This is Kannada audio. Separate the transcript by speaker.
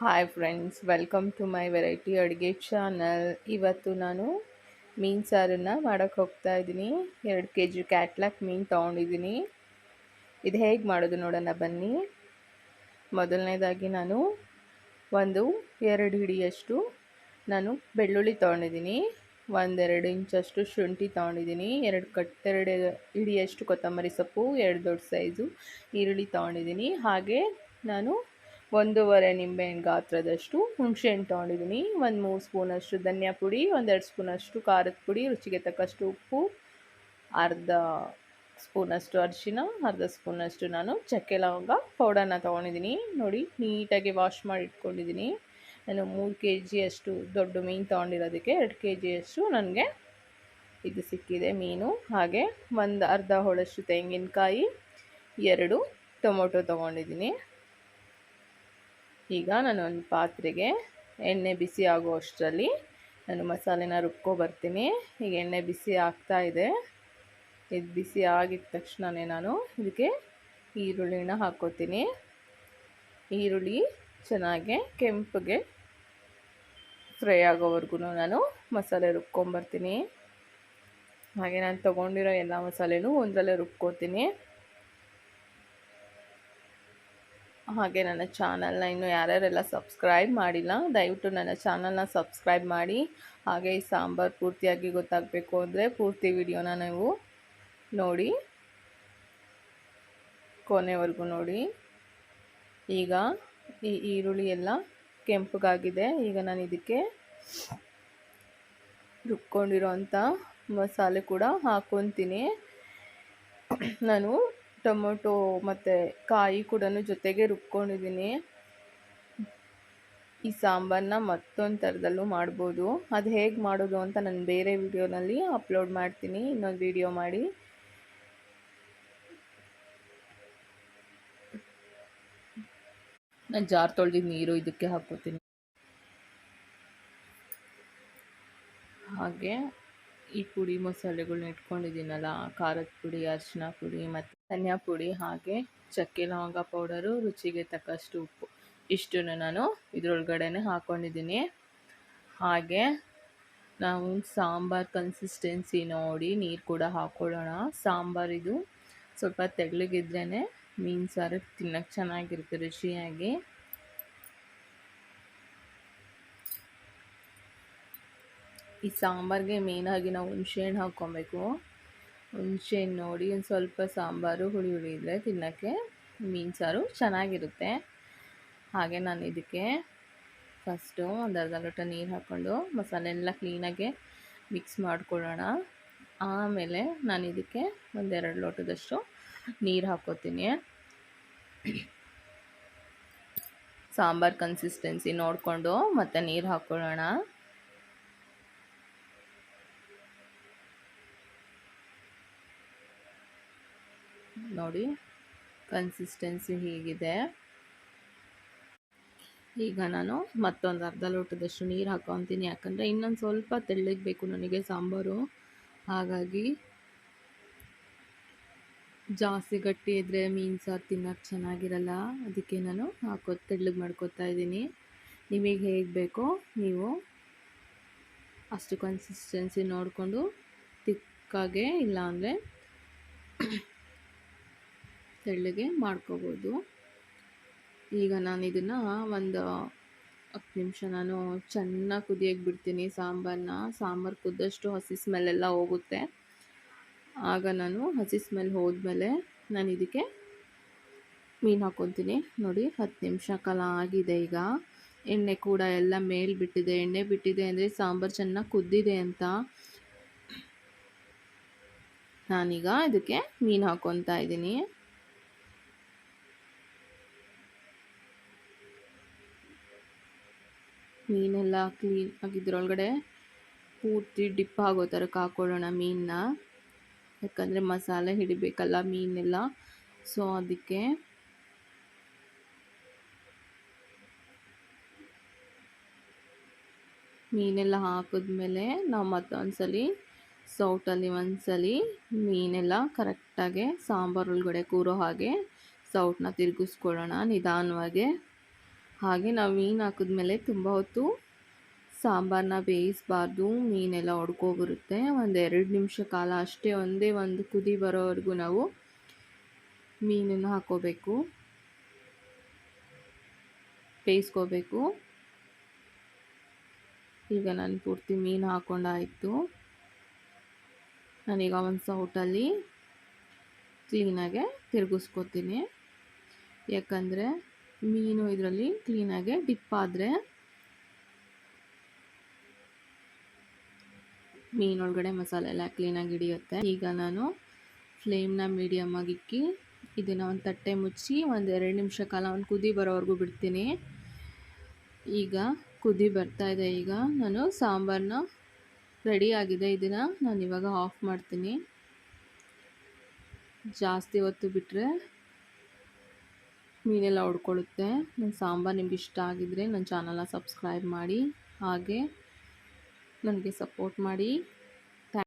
Speaker 1: Hi friends welcome to my variety ಅಡುಗೆ ಚಾನಲ್ ಇವತ್ತು ನಾನು ಮೀನು ಸಾರನ್ನು ಮಾಡೋಕ್ಕೆ ಹೋಗ್ತಾ ಇದ್ದೀನಿ. ಎರಡು ಕೆ ಜಿ ಕ್ಯಾಟ್ಲಾಕ್ ಮೀನು ತೊಗೊಂಡಿದ್ದೀನಿ. ಇದು ಹೇಗೆ ಮಾಡೋದು ನೋಡೋಣ ಬನ್ನಿ. ಮೊದಲನೇದಾಗಿ ನಾನು ಒಂದು ಎರಡು ಹಿಡಿಯಷ್ಟು ನಾನು ಬೆಳ್ಳುಳ್ಳಿ ತೊಗೊಂಡಿದ್ದೀನಿ. ಒಂದೆರಡು ಇಂಚಷ್ಟು ಶುಂಠಿ ತೊಗೊಂಡಿದ್ದೀನಿ. ಎರಡು ಕಟ್, ಎರಡು ಹಿಡಿಯಷ್ಟು ಕೊತ್ತಂಬರಿ ಸೊಪ್ಪು, ಎರಡು ದೊಡ್ಡ ಸೈಜು ಈರುಳ್ಳಿ ತೊಗೊಂಡಿದ್ದೀನಿ. ಹಾಗೆ ನಾನು ಒಂದೂವರೆ ನಿಂಬೆಹಣ್ಣು ಗಾತ್ರದಷ್ಟು ಹುಣಸೆಹಣ್ಣು ತೊಗೊಂಡಿದ್ದೀನಿ. ಒಂದು ಮೂರು ಸ್ಪೂನಷ್ಟು ಧನಿಯಾ ಪುಡಿ, ಒಂದೆರಡು ಸ್ಪೂನಷ್ಟು ಖಾರದ ಪುಡಿ, ರುಚಿಗೆ ತಕ್ಕಷ್ಟು ಉಪ್ಪು, ಅರ್ಧ ಸ್ಪೂನಷ್ಟು ಅರಿಶಿನ, ಅರ್ಧ ಸ್ಪೂನಷ್ಟು ನಾನು ಚಕ್ಕೆ ಲವಂಗ ಪೌಡರ್ನ ತೊಗೊಂಡಿದ್ದೀನಿ. ನೋಡಿ, ನೀಟಾಗಿ ವಾಶ್ ಮಾಡಿ ಇಟ್ಕೊಂಡಿದ್ದೀನಿ. ನಾನು ಮೂರು ಕೆ ಜಿಯಷ್ಟು ದೊಡ್ಡ ಮೀನು ತೊಗೊಂಡಿರೋದಕ್ಕೆ ಎರಡು ಕೆ ಜಿಯಷ್ಟು ನನಗೆ ಇದು ಸಿಕ್ಕಿದೆ ಮೀನು. ಹಾಗೆ ಒಂದು ಅರ್ಧ ಹೋಳಷ್ಟು ತೆಂಗಿನಕಾಯಿ, ಎರಡು ಟೊಮೊಟೊ ತೊಗೊಂಡಿದ್ದೀನಿ. ಈಗ ನಾನು ಒಂದು ಪಾತ್ರೆಗೆ ಎಣ್ಣೆ ಬಿಸಿ ಆಗೋ ಅಷ್ಟರಲ್ಲಿ ನಾನು ಮಸಾಲೆನ ರುಬ್ಕೊಬರ್ತೀನಿ ಈಗ ಎಣ್ಣೆ ಬಿಸಿ ಆಗ್ತಾ ಇದೆ. ಇದು ಬಿಸಿ ಆಗಿದ ತಕ್ಷಣವೇ ನಾನು ಇದಕ್ಕೆ ಈರುಳ್ಳಿನ ಹಾಕ್ಕೋತೀನಿ. ಈರುಳ್ಳಿ ಚೆನ್ನಾಗಿ ಕೆಂಪಗೆ ಫ್ರೈ ಆಗೋವರೆಗೂ ನಾನು ಮಸಾಲೆ ರುಬ್ಕೊಂಬರ್ತೀನಿ. ಹಾಗೆ ನಾನು ತೊಗೊಂಡಿರೋ ಎಲ್ಲ ಮಸಾಲೆನೂ ಒಂದರಲ್ಲೇ ರುಬ್ಕೋತೀನಿ. ಹಾಗೆ ನನ್ನ ಚಾನಲ್ನ ಇನ್ನೂ ಯಾರ್ಯಾರೆಲ್ಲ ಸಬ್ಸ್ಕ್ರೈಬ್ ಮಾಡಿಲ್ಲ, ದಯವಿಟ್ಟು ನನ್ನ ಚಾನಲ್ನ ಸಬ್ಸ್ಕ್ರೈಬ್ ಮಾಡಿ. ಹಾಗೆ ಈ ಸಾಂಬಾರು ಪೂರ್ತಿಯಾಗಿ ಗೊತ್ತಾಗಬೇಕು ಅಂದರೆ ಪೂರ್ತಿ ವಿಡಿಯೋನ ನೀವು ನೋಡಿ, ಕೊನೆವರೆಗೂ ನೋಡಿ. ಈಗ ಈ ಈರುಳ್ಳಿ ಎಲ್ಲ ಕೆಂಪಗಾಗಿದೆ. ಈಗ ನಾನು ಇದಕ್ಕೆ ರುಬ್ಕೊಂಡಿರೋ ಅಂಥ ಮಸಾಲೆ ಕೂಡ ಹಾಕ್ಕೊತೀನಿ ನಾನು ಟೊಮೊಟೊ ಮತ್ತು ಕಾಯಿ ಕೂಡ ಜೊತೆಗೆ ರುಬ್ಕೊಂಡಿದ್ದೀನಿ. ಈ ಸಾಂಬಾರನ್ನ ಮತ್ತೊಂದು ಥರದಲ್ಲೂ ಮಾಡ್ಬೋದು. ಅದು ಹೇಗೆ ಮಾಡೋದು ಅಂತ ನಾನು ಬೇರೆ ವಿಡಿಯೋನಲ್ಲಿ ಅಪ್ಲೋಡ್ ಮಾಡ್ತೀನಿ. ಇನ್ನೊಂದು ವಿಡಿಯೋ ಮಾಡಿ. ನಾನು ಜಾರ್ ತೊಳೆದಿದ್ದು ನೀರು ಇದಕ್ಕೆ ಹಾಕೋತೀನಿ ಹಾಗೆ ಈ ಪುಡಿ ಮಸಾಲೆಗಳನ್ನ ಇಟ್ಕೊಂಡಿದ್ದೀನಲ್ಲ, ಖಾರದ ಪುಡಿ, ಅರಿಶಿನ ಪುಡಿ ಮತ್ತು ಧನಿಯಾ ಪುಡಿ ಹಾಗೆ ಚಕ್ಕೆ ಲವಂಗ ಪೌಡರು, ರುಚಿಗೆ ತಕ್ಕಷ್ಟು ಉಪ್ಪು. ಇಷ್ಟನ್ನು ನಾನು ಇದರೊಳಗಡೆನೆ ಹಾಕ್ಕೊಂಡಿದ್ದೀನಿ ಹಾಗೆ ನಾವು ಸಾಂಬಾರ್ ಕನ್ಸಿಸ್ಟೆನ್ಸಿ ನೋಡಿ ನೀರು ಕೂಡ ಹಾಕ್ಕೊಳ್ಳೋಣ ಸಾಂಬಾರಿದು ಸ್ವಲ್ಪ ತೆಳ್ಳಗಿದ್ರೇ ಮೀನು ಸಾರು ತಿನ್ನೋಕ್ಕೆ ಚೆನ್ನಾಗಿರುತ್ತೆ, ರುಚಿಯಾಗಿ. ಈ ಸಾಂಬಾರಿಗೆ ಮೇನಾಗಿ ನಾವು ಹುಣ್ಸೆಹಣ್ಣು ಹಾಕ್ಕೊಬೇಕು. ಹುಣ್ಸೆಹಣ್ಣು ನೋಡಿ ಒಂದು ಸ್ವಲ್ಪ ಸಾಂಬಾರು ಹುಳಿ ಹುಳಿ ಇದ್ರೆ ತಿನ್ನೋಕ್ಕೆ ಮೀನು ಸಾರು ಚೆನ್ನಾಗಿರುತ್ತೆ. ಹಾಗೆ ನಾನು ಇದಕ್ಕೆ ಫಸ್ಟು ಒಂದು ಅರ್ಧ ಲೋಟ ನೀರು ಹಾಕ್ಕೊಂಡು ಮಸಾಲೆ ಎಲ್ಲ ಕ್ಲೀನಾಗಿ ಮಿಕ್ಸ್ ಮಾಡ್ಕೊಳ್ಳೋಣ. ಆಮೇಲೆ ನಾನು ಇದಕ್ಕೆ ಒಂದೆರಡು ಲೋಟದಷ್ಟು ನೀರು ಹಾಕ್ಕೋತೀನಿ. ಸಾಂಬಾರು ಕನ್ಸಿಸ್ಟೆನ್ಸಿ ನೋಡಿಕೊಂಡು ಮತ್ತು ನೀರು ಹಾಕ್ಕೊಳ್ಳೋಣ. ನೋಡಿ. ಕನ್ಸಿಸ್ಟೆನ್ಸಿ ಹೀಗಿದೆ. ಈಗ ನಾನು ಮತ್ತೊಂದು ಅರ್ಧ ಲೋಟದಷ್ಟು ನೀರು ಹಾಕೊತೀನಿ. ಯಾಕಂದರೆ ಇನ್ನೊಂದು ಸ್ವಲ್ಪ ತೆಳ್ಳಗೆ ಬೇಕು ನನಗೆ ಸಾಂಬಾರು. ಹಾಗಾಗಿ ಜಾಸ್ತಿ ಗಟ್ಟಿ ಇದ್ದರೆ ಮೀನು ಸಾರು ತಿನ್ನೋಕ್ಕೆ ಚೆನ್ನಾಗಿರಲ್ಲ. ಅದಕ್ಕೆ ನಾನು ಹಾಕೋ, ತೆಳ್ಳಗೆ ಮಾಡ್ಕೊತಾ ಇದ್ದೀನಿ. ನಿಮಗೆ ಹೇಗೆ ಬೇಕೋ ನೀವು ಅಷ್ಟು ಕನ್ಸಿಸ್ಟೆನ್ಸಿ ನೋಡಿಕೊಂಡು ತಿಕ್ಕಾಗೆ ಇಲ್ಲಾಂದರೆ ತೆಳ್ಳಗೆ ಮಾಡ್ಕೋಬೋದು. ಈಗ ನಾನು ಇದನ್ನು ಒಂದು ಹತ್ತು ನಿಮಿಷ ನಾನು ಚೆನ್ನಾಗಿ ಕುದಿಯೋಕೆ ಬಿಡ್ತೀನಿ ಸಾಂಬಾರನ್ನ ಸಾಂಬಾರು ಕುದ್ದಷ್ಟು ಹಸಿ ಸ್ಮೆಲ್ಲೆಲ್ಲ ಹೋಗುತ್ತೆ. ಆಗ ನಾನು ಹಸಿ ಸ್ಮೆಲ್ ಹೋದ್ಮೇಲೆ ನಾನು ಇದಕ್ಕೆ ಮೀನು ಹಾಕ್ಕೊತೀನಿ. ನೋಡಿ ಹತ್ತು ನಿಮಿಷ ಕಾಲ ಆಗಿದೆ ಈಗ. ಎಣ್ಣೆ ಕೂಡ ಎಲ್ಲ ಮೇಲೆ ಬಿಟ್ಟಿದೆ. ಎಣ್ಣೆ ಬಿಟ್ಟಿದೆ ಅಂದರೆ ಸಾಂಬಾರು ಚೆನ್ನಾಗಿ ಕುದ್ದಿದೆ ಅಂತ. ನಾನೀಗ ಇದಕ್ಕೆ ಮೀನು ಹಾಕ್ಕೊತಾ ಇದ್ದೀನಿ. ಮೀನೆಲ್ಲ ಕ್ಲೀನ್ ಆಗಿದ್ರೊಳಗಡೆ ಪೂರ್ತಿ ಡಿಪ್ ಆಗೋ ಥರ ಹಾಕ್ಕೊಳ್ಳೋಣ ಮೀನನ್ನ. ಯಾಕಂದರೆ ಮಸಾಲೆ ಹಿಡಿಬೇಕಲ್ಲ ಮೀನೆಲ್ಲ. ಸೊ ಅದಕ್ಕೆ ಮೀನೆಲ್ಲ ಹಾಕಿದ್ಮೇಲೆ ನಾವು ಮತ್ತೊಂದ್ಸಲಿ ಸೌಟಲ್ಲಿ ಒಂದ್ಸಲಿ ಮೀನೆಲ್ಲ ಕರೆಕ್ಟಾಗಿ ಸಾಂಬಾರು ಒಳಗಡೆ ಕೂರೋ ಹಾಗೆ ಸೌಟನ್ನ ತಿರುಗಿಸ್ಕೊಳ್ಳೋಣ ನಿಧಾನವಾಗಿ. ಹಾಗೆ ನಾವು ಮೀನು ಹಾಕಿದ್ಮೇಲೆ ತುಂಬ ಹೊತ್ತು ಸಾಂಬಾರನ್ನ ಬೇಯಿಸಬಾರ್ದು, ಮೀನೆಲ್ಲ ಒಡ್ಕೊಬರುತ್ತೆ ಒಂದು ಎರಡು ನಿಮಿಷ ಕಾಲ ಅಷ್ಟೇ ಒಂದೇ ಒಂದು ಕುದಿ ಬರೋವರೆಗೂ ನಾವು ಮೀನನ್ನು ಹಾಕೋಬೇಕು. ಬೇಯಿಸ್ಕೋಬೇಕು. ಈಗ ನಾನು ಪೂರ್ತಿ ಮೀನು ಹಾಕೊಂಡಾಯಿತು. ನಾನೀಗ ಒಂದು ಸೌಟಲ್ಲಿ ಕ್ಲೀನಾಗೆ ತಿರುಗಿಸ್ಕೊತೀನಿ. ಯಾಕಂದರೆ ಮೀನು ಇದರಲ್ಲಿ ಕ್ಲೀನಾಗೆ ಡಿಪ್ ಆದರೆ ಮೀನೊಳಗಡೆ ಮಸಾಲೆ ಎಲ್ಲ ಕ್ಲೀನಾಗಿ ಹಿಡಿಯುತ್ತೆ. ಈಗ ನಾನು ಫ್ಲೇಮ್ನ ಮೀಡಿಯಮ್ ಆಗಿ ಇಕ್ಕಿ ಇದನ್ನು ಒಂದು ತಟ್ಟೆ ಮುಚ್ಚಿ ಒಂದು ಎರಡು ನಿಮಿಷ ಕಾಲ ಒಂದು ಕುದಿ ಬರೋವರೆಗೂ ಬಿಡ್ತೀನಿ. ಈಗ ಕುದಿ ಬರ್ತಾ ಇದೆ. ಈಗ ನಾನು ಸಾಂಬಾರನ್ನ ರೆಡಿ ಆಗಿದೆ. ಇದನ್ನು ನಾನು ಇವಾಗ ಆಫ್ ಮಾಡ್ತೀನಿ. ಜಾಸ್ತಿ ಹೊತ್ತು ಬಿಟ್ಟರೆ ಮೀನೆಲ್ಲ ಹೊಡ್ಕೊಳ್ಳುತ್ತೆ. ನನ್ನ ಸಾಂಬಾರು ನಿಮ್ಗೆ ಇಷ್ಟ ಆಗಿದ್ದರೆ ನನ್ನ ಚಾನಲ್ನ ಸಬ್ಸ್ಕ್ರೈಬ್ ಮಾಡಿ, ಹಾಗೆ ನನಗೆ ಸಪೋರ್ಟ್ ಮಾಡಿ.